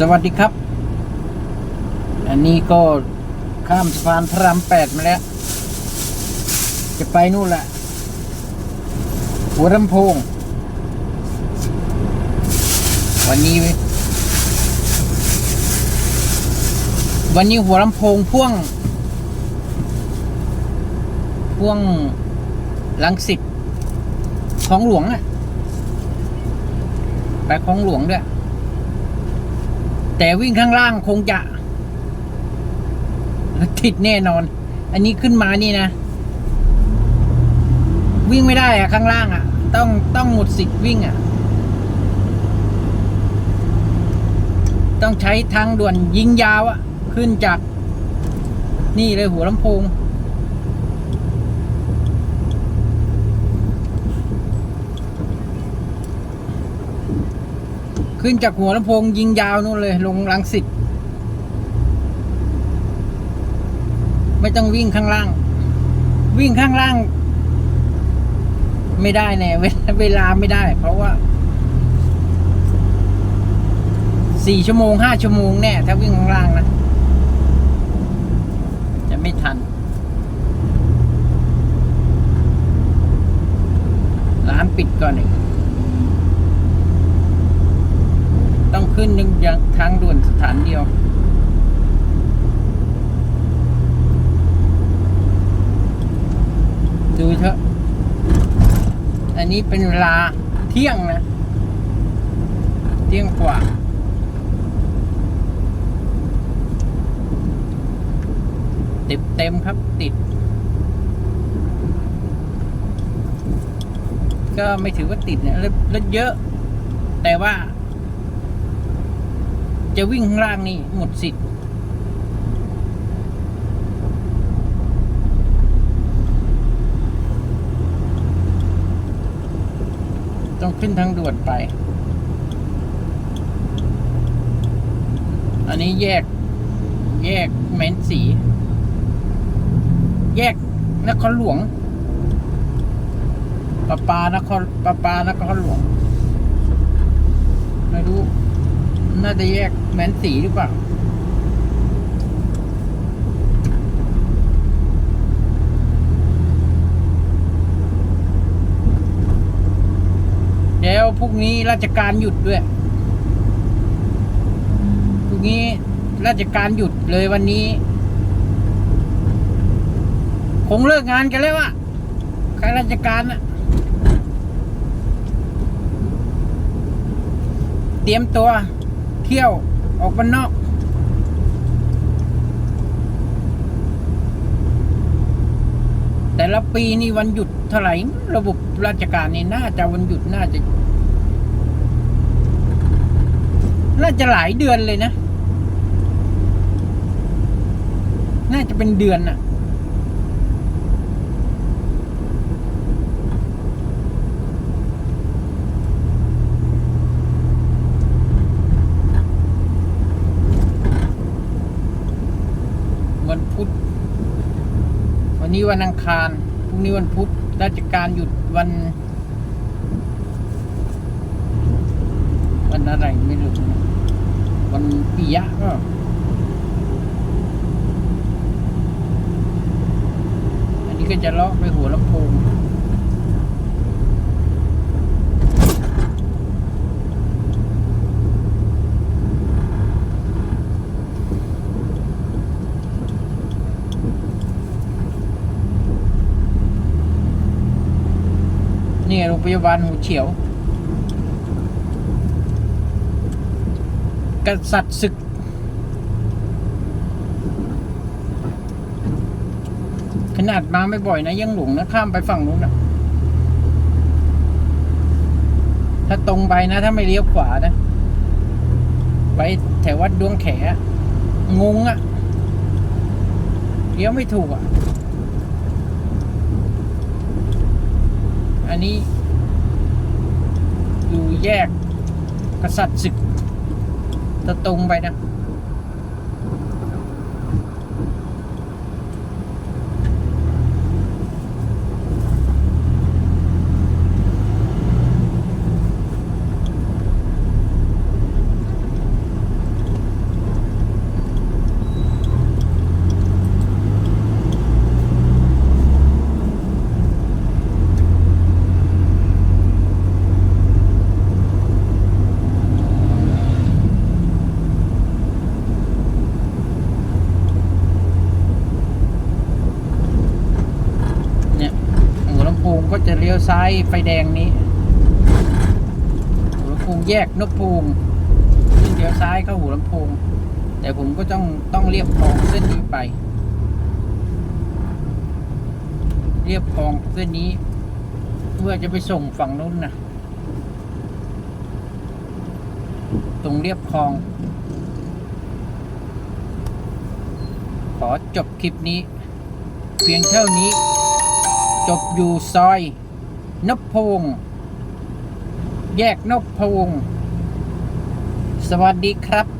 สวัสดีครับ อันนี้ก็ข้ามสะพานพระรามแปดมาแล้ว จะไปนู่นแหละ หัวลำโพง วันนี้ วันนี้หัวลำโพงพ่วง พ่วงลังสิตของหลวงอะไปของหลวงด้วย แต่วิ่งข้างล่างคงจะติดแน่นอน อันนี้ขึ้นมานี่นะ วิ่งไม่ได้อะข้างล่างอะต้องต้องหมดสิทธิ์วิ่งอะต้องใช้ทางด่วนยิงยาวอะขึ้นจาก นี่เลยหัวลำโพง ขึ้นจากหัวลำโพงยิงยาวนู่นเลย ลงลังสิตไม่ต้องวิ่งข้างล่าง วิ่งข้างล่าง ไม่ได้แน่เวลาไม่ได้ เพราะว่าสี่ชั่วโมงห้าชั่วโมงแน่ ถ้าวิ่งข้างล่างนะจะไม่ทันร้านปิดก่อนอีกต้อง ขึ้นหนึ่งย่างทางด่วนสถานเดียว ดูเถอะ อันนี้เป็นเวลาเที่ยงนะ เที่ยงกว่าติดเต็มครับติด ก็ไม่ถือว่าติดเนี่ยรถเยอะ แต่ว่า จะวิ่งข้างล่างนี่หมดสิทธิ์ต้องขึ้นทางด่วนไป อันนี้แยก แยกแมนสี แยกนครหลวงปะปานครปะปานครหลวง ไม่รู้ น่าจะแยกแมนสีหรือเปล่าเดี๋ยวพรุ่งนี้ราชการหยุดด้วยพรุ่งนี้ราชการหยุดเลยวันนี้ คงเลิกงานกันแล้วอะข้าราชการอะเตรียมตัว เที่ยวออกบ้านนอกแต่ละปีนี่วันหยุดเท่าไหร่ระบบราชการนี่น่าจะวันหยุดน่าจะ น่าจะหลายเดือนเลยนะ น่าจะเป็นเดือนน่ะ วันพุธ วั นี้วันอังคาร พรุ่งนี้วันพุธ ราชการหยุดวัน วันอะไรไม่รู้นะวันปิยะก็อันนี้ก็จะเลาะไปหัวลำโพง โรงพยาบาลหูเฉียว กษัตริย์ศึก ขนาดมาไม่บ่อยนะ ยังหลงนะ ข้ามไปฝั่งนู้นนะถ้าตรงไปนะ ถ้าไม่เลี้ยวขวานะ ไปแถววัดดวงแขงงอะเลี้ยวไม่ถูกอะอันนี้ แยกกษัตริย์ศึกจะตรงไปนะ น ก็จะเลี้ยวซ้ายไฟแดงนี้หัวลำโพงแยกนกพูงซึ่งเลี้ยวซ้ายเข้าหัวลำโพงแต่ผมก็ต้องต้องเรียบคลองเส้นนี้ไป เรียบคลองเส้นนี้ เพื่อจะไปส่งฝั่งนู้นนะตรงเรียบคลอง ขอจบคลิปนี้ เพียงเท่านี้ จบอยู่ซอย นพพงแยกนพพงสวัสดีครับ